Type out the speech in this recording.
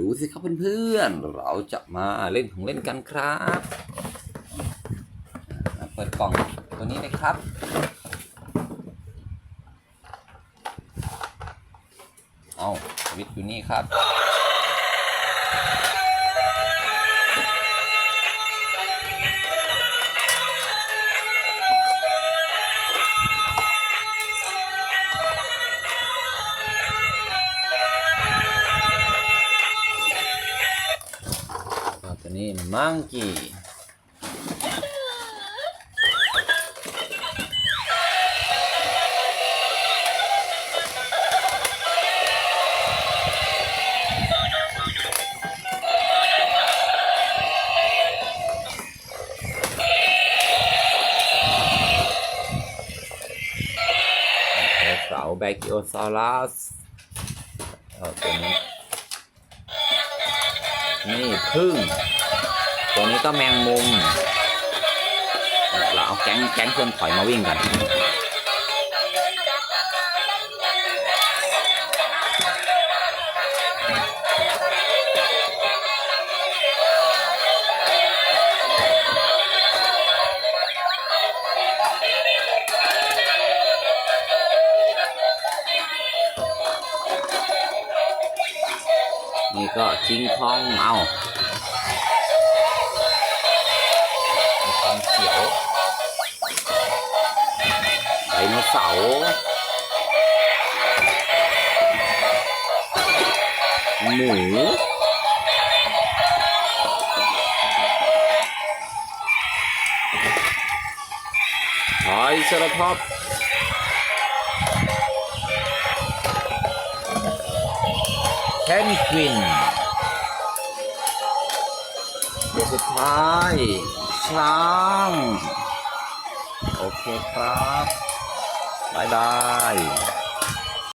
ดูสิครับเพื่อนๆ เราจะมาเล่นของเล่นกันครับเปิดกล่องตัวนี้เลยครับ เอาสวิตช์อยู่นี่ครับ ตัวนี้มังกี้เสาแบคิโอซารัสเอาตัวนี้นี่พึ่ง ตัวนี้ก็แมงมุม เราเอาแก๊งแก๊งเพื่อนถอยมาวิ่งกันนี่ก็คิงคองเอา ขียวไดโนเสาร์หมูไทยสารพัดแพนกวินตัวสุดท้าย ช้าง โอเคครับ บ๊ายบาย